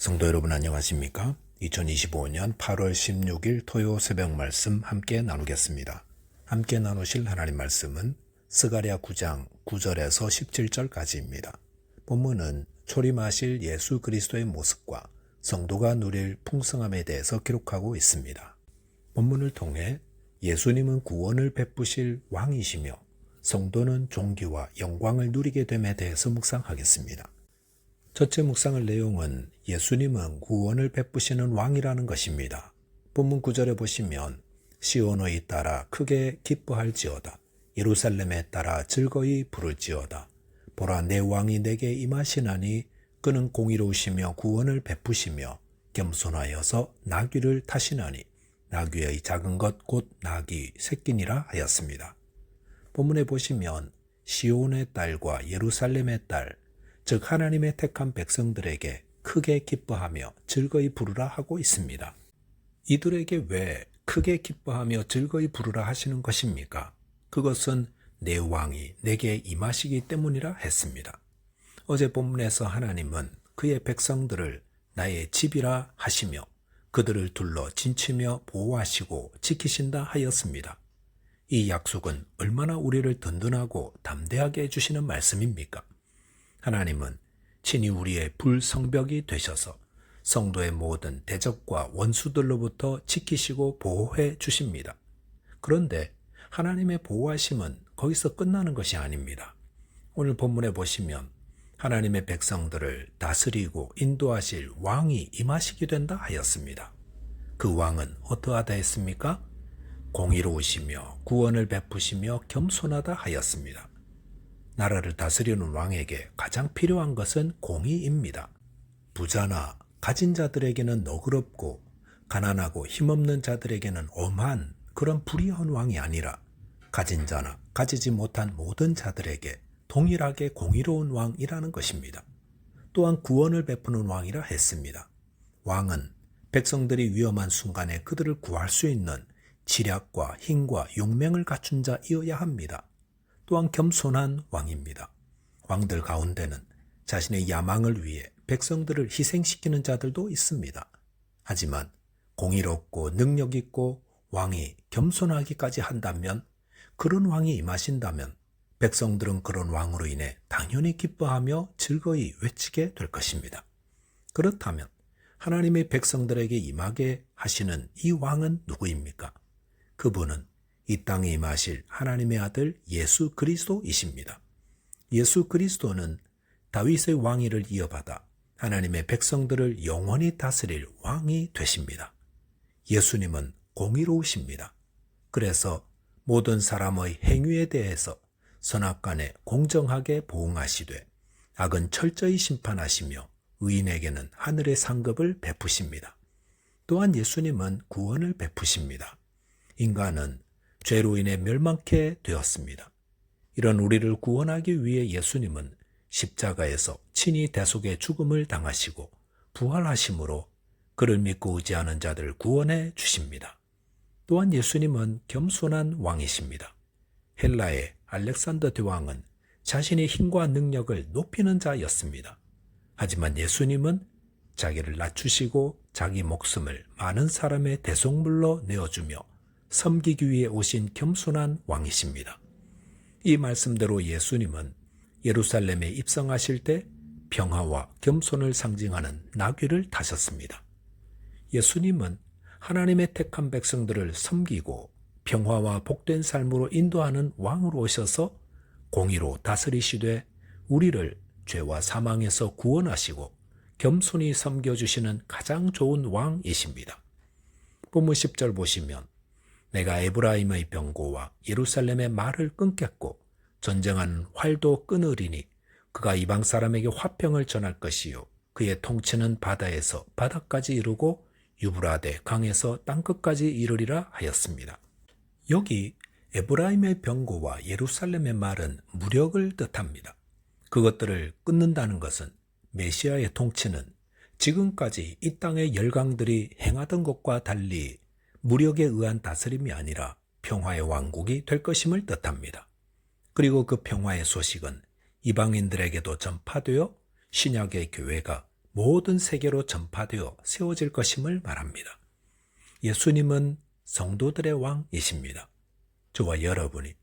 성도 여러분 안녕하십니까? 2025년 8월 16일 토요 새벽 말씀 함께 나누겠습니다. 함께 나누실 하나님 말씀은 스가랴 9장 9절에서 17절까지입니다. 본문은 초림하실 예수 그리스도의 모습과 성도가 누릴 풍성함에 대해서 기록하고 있습니다. 본문을 통해 예수님은 구원을 베푸실 왕이시며 성도는 종기와 영광을 누리게 됨에 대해서 묵상하겠습니다. 첫째 묵상할 내용은 예수님은 구원을 베푸시는 왕이라는 것입니다. 본문 9절에 보시면 시온의 따라 크게 기뻐할지어다. 예루살렘에 따라 즐거이 부를지어다. 보라 내 왕이 내게 임하시나니 그는 공의로우시며 구원을 베푸시며 겸손하여서 나귀를 타시나니 나귀의 작은 것 곧 나귀 새끼니라 하였습니다. 본문에 보시면 시온의 딸과 예루살렘의 딸, 즉 하나님의 택한 백성들에게 크게 기뻐하며 즐거이 부르라 하고 있습니다. 이들에게 왜 크게 기뻐하며 즐거이 부르라 하시는 것입니까? 그것은 내 왕이 내게 임하시기 때문이라 했습니다. 어제 본문에서 하나님은 그의 백성들을 나의 집이라 하시며 그들을 둘러 진치며 보호하시고 지키신다 하였습니다. 이 약속은 얼마나 우리를 든든하고 담대하게 해주시는 말씀입니까? 하나님은 친히 우리의 불성벽이 되셔서 성도의 모든 대적과 원수들로부터 지키시고 보호해 주십니다. 그런데 하나님의 보호하심은 거기서 끝나는 것이 아닙니다. 오늘 본문에 보시면 하나님의 백성들을 다스리고 인도하실 왕이 임하시게 된다 하였습니다. 그 왕은 어떠하다 했습니까? 공의로우시며 구원을 베푸시며 겸손하다 하였습니다. 나라를 다스리는 왕에게 가장 필요한 것은 공의입니다. 부자나 가진 자들에게는 너그럽고 가난하고 힘없는 자들에게는 엄한 그런 불의한 왕이 아니라 가진 자나 가지지 못한 모든 자들에게 동일하게 공의로운 왕이라는 것입니다. 또한 구원을 베푸는 왕이라 했습니다. 왕은 백성들이 위험한 순간에 그들을 구할 수 있는 지략과 힘과 용맹을 갖춘 자이어야 합니다. 또한 겸손한 왕입니다. 왕들 가운데는 자신의 야망을 위해 백성들을 희생시키는 자들도 있습니다. 하지만 공의롭고 능력 있고 왕이 겸손하기까지 한다면 그런 왕이 임하신다면 백성들은 그런 왕으로 인해 당연히 기뻐하며 즐거이 외치게 될 것입니다. 그렇다면 하나님의 백성들에게 임하게 하시는 이 왕은 누구입니까? 그분은 이 땅에 임하실 하나님의 아들 예수 그리스도이십니다. 예수 그리스도는 다윗의 왕위를 이어받아 하나님의 백성들을 영원히 다스릴 왕이 되십니다. 예수님은 공의로우십니다. 그래서 모든 사람의 행위에 대해서 선악간에 공정하게 보응하시되 악은 철저히 심판하시며 의인에게는 하늘의 상급을 베푸십니다. 또한 예수님은 구원을 베푸십니다. 인간은 죄로 인해 멸망케 되었습니다. 이런 우리를 구원하기 위해 예수님은 십자가에서 친히 대속의 죽음을 당하시고 부활하심으로 그를 믿고 의지하는 자들을 구원해 주십니다. 또한 예수님은 겸손한 왕이십니다. 헬라의 알렉산더 대왕은 자신의 힘과 능력을 높이는 자였습니다. 하지만 예수님은 자기를 낮추시고 자기 목숨을 많은 사람의 대속물로 내어주며 섬기기 위해 오신 겸손한 왕이십니다. 이 말씀대로 예수님은 예루살렘에 입성하실 때 평화와 겸손을 상징하는 나귀를 타셨습니다. 예수님은 하나님의 택한 백성들을 섬기고 평화와 복된 삶으로 인도하는 왕으로 오셔서 공의로 다스리시되 우리를 죄와 사망에서 구원하시고 겸손히 섬겨주시는 가장 좋은 왕이십니다. 본문 10절 보시면 내가 에브라임의 병고와 예루살렘의 말을 끊겠고 전쟁하는 활도 끊으리니 그가 이방 사람에게 화평을 전할 것이요 그의 통치는 바다에서 바다까지 이르고 유브라데 강에서 땅끝까지 이르리라 하였습니다. 여기 에브라임의 병고와 예루살렘의 말은 무력을 뜻합니다. 그것들을 끊는다는 것은 메시아의 통치는 지금까지 이 땅의 열강들이 행하던 것과 달리 무력에 의한 다스림이 아니라 평화의 왕국이 될 것임을 뜻합니다. 그리고 그 평화의 소식은 이방인들에게도 전파되어 신약의 교회가 모든 세계로 전파되어 세워질 것임을 말합니다. 예수님은 성도들의 왕이십니다. 저와 여러분이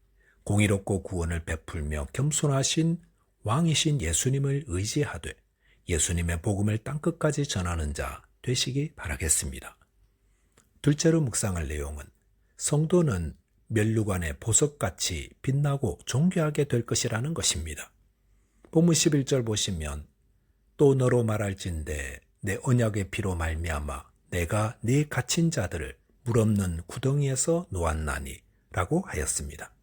공의롭고 구원을 베풀며 겸손하신 왕이신 예수님을 의지하되 예수님의 복음을 땅끝까지 전하는 자 되시기 바라겠습니다. 둘째로 묵상할 내용은 성도는 멸류관의 보석같이 빛나고 존귀하게 될 것이라는 것입니다. 본문 11절 보시면 또 너로 말할진대 내 언약의 피로 말미암아 내가 네 갇힌 자들을 물 없는 구덩이에서 놓았나니 라고 하였습니다.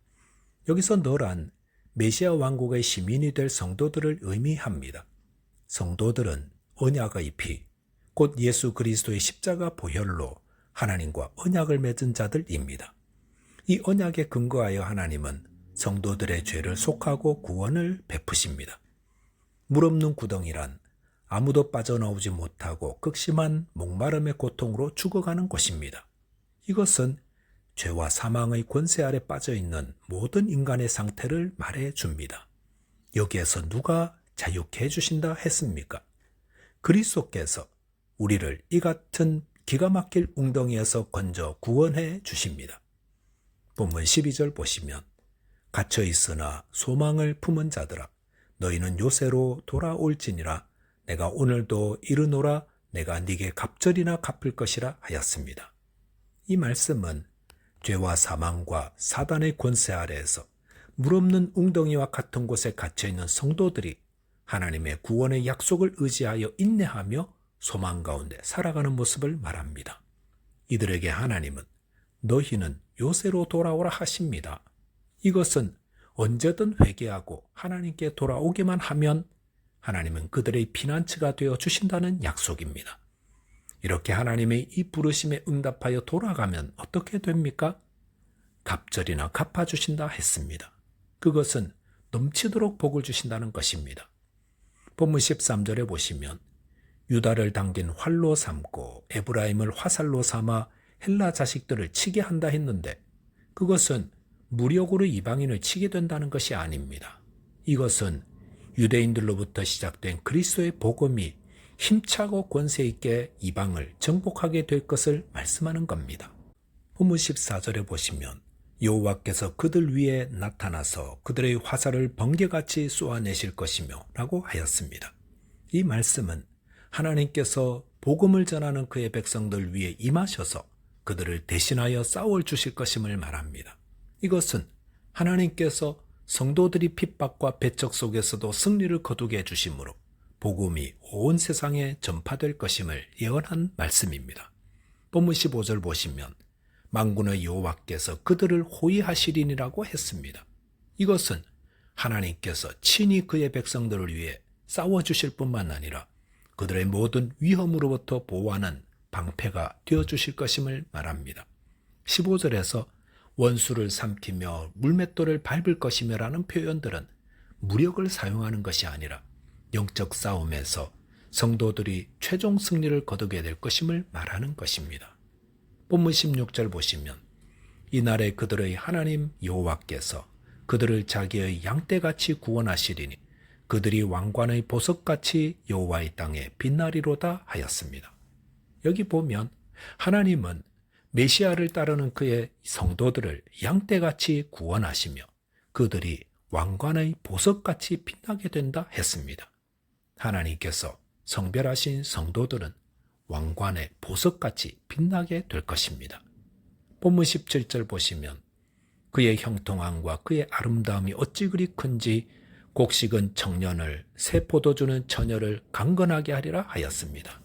여기서 너란 메시아 왕국의 시민이 될 성도들을 의미합니다. 성도들은 언약의 피, 곧 예수 그리스도의 십자가 보혈로 하나님과 언약을 맺은 자들입니다. 이 언약에 근거하여 하나님은 성도들의 죄를 속하고 구원을 베푸십니다. 물 없는 구덩이란 아무도 빠져나오지 못하고 극심한 목마름의 고통으로 죽어가는 곳입니다. 이것은 죄와 사망의 권세 아래 빠져 있는 모든 인간의 상태를 말해 줍니다. 여기에서 누가 자유케 해주신다 했습니까? 그리스도께서 우리를 이 같은 기가 막힐 웅덩이에서 건져 구원해 주십니다. 본문 12절 보시면 갇혀 있으나 소망을 품은 자들아 너희는 요새로 돌아올지니라 내가 오늘도 이르노라 내가 네게 갑절이나 갚을 것이라 하였습니다. 이 말씀은 죄와 사망과 사단의 권세 아래에서 물 없는 웅덩이와 같은 곳에 갇혀 있는 성도들이 하나님의 구원의 약속을 의지하여 인내하며 소망 가운데 살아가는 모습을 말합니다. 이들에게 하나님은 너희는 요새로 돌아오라 하십니다. 이것은 언제든 회개하고 하나님께 돌아오기만 하면 하나님은 그들의 피난처가 되어 주신다는 약속입니다. 이렇게 하나님의 이 부르심에 응답하여 돌아가면 어떻게 됩니까? 갑절이나 갚아주신다 했습니다. 그것은 넘치도록 복을 주신다는 것입니다. 본문 13절에 보시면 유다를 당긴 활로 삼고 에브라임을 화살로 삼아 헬라 자식들을 치게 한다 했는데 그것은 무력으로 이방인을 치게 된다는 것이 아닙니다. 이것은 유대인들로부터 시작된 그리스도의 복음이 힘차고 권세 있게 이방을 정복하게 될 것을 말씀하는 겁니다. 본문 14절에 보시면 여호와께서 그들 위에 나타나서 그들의 화살을 번개같이 쏘아내실 것이며 라고 하였습니다. 이 말씀은 하나님께서 복음을 전하는 그의 백성들 위에 임하셔서 그들을 대신하여 싸워 주실 것임을 말합니다. 이것은 하나님께서 성도들이 핍박과 배척 속에서도 승리를 거두게 해주심으로 복음이 온 세상에 전파될 것임을 예언한 말씀입니다. 본문 15절 보시면 망군의 여호와께서 그들을 호위하시리니라고 했습니다. 이것은 하나님께서 친히 그의 백성들을 위해 싸워 주실 뿐만 아니라 그들의 모든 위험으로부터 보호하는 방패가 되어 주실 것임을 말합니다. 15절에서 원수를 삼키며 물맷돌을 밟을 것이며라는 표현들은 무력을 사용하는 것이 아니라 영적 싸움에서 성도들이 최종 승리를 거두게 될 것임을 말하는 것입니다. 본문 16절 보시면 이날에 그들의 하나님 여호와께서 그들을 자기의 양떼같이 구원하시리니 그들이 왕관의 보석같이 여호와의 땅에 빛나리로다 하였습니다. 여기 보면 하나님은 메시아를 따르는 그의 성도들을 양떼같이 구원하시며 그들이 왕관의 보석같이 빛나게 된다 했습니다. 하나님께서 성별하신 성도들은 왕관의 보석같이 빛나게 될 것입니다. 본문 17절 보시면 그의 형통함과 그의 아름다움이 어찌 그리 큰지 곡식은 청년을 새 포도주는 처녀를 강건하게 하리라 하였습니다.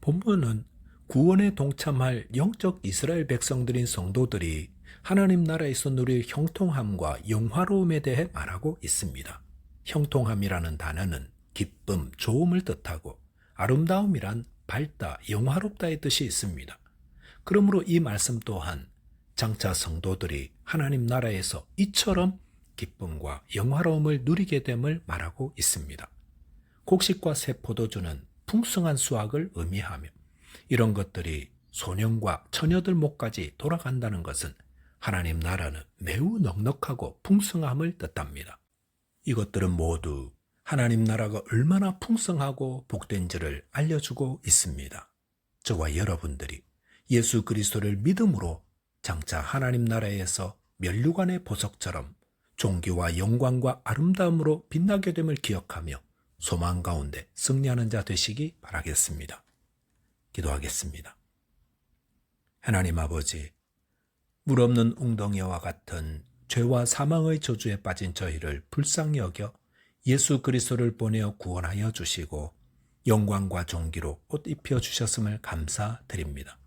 본문은 구원에 동참할 영적 이스라엘 백성들인 성도들이 하나님 나라에서 누릴 형통함과 영화로움에 대해 말하고 있습니다. 형통함이라는 단어는 기쁨, 좋음을 뜻하고 아름다움이란 밝다, 영화롭다의 뜻이 있습니다. 그러므로 이 말씀 또한 장차 성도들이 하나님 나라에서 이처럼 기쁨과 영화로움을 누리게 됨을 말하고 있습니다. 곡식과 새 포도주는 풍성한 수확을 의미하며 이런 것들이 소년과 처녀들 목까지 돌아간다는 것은 하나님 나라는 매우 넉넉하고 풍성함을 뜻합니다. 이것들은 모두 하나님 나라가 얼마나 풍성하고 복된지를 알려주고 있습니다. 저와 여러분들이 예수 그리스도를 믿음으로 장차 하나님 나라에서 면류관의 보석처럼 종교와 영광과 아름다움으로 빛나게 됨을 기억하며 소망 가운데 승리하는 자 되시기 바라겠습니다. 기도하겠습니다. 하나님 아버지, 물 없는 웅덩이와 같은 죄와 사망의 저주에 빠진 저희를 불쌍히 여겨 예수 그리스도를 보내어 구원하여 주시고 영광과 존귀로 옷 입혀 주셨음을 감사드립니다.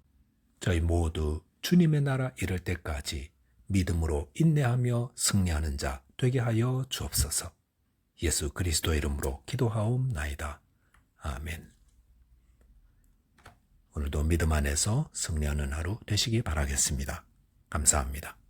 저희 모두 주님의 나라 이를 때까지 믿음으로 인내하며 승리하는 자 되게 하여 주옵소서. 예수 그리스도 이름으로 기도하옵나이다. 아멘. 오늘도 믿음 안에서 승리하는 하루 되시기 바라겠습니다. 감사합니다.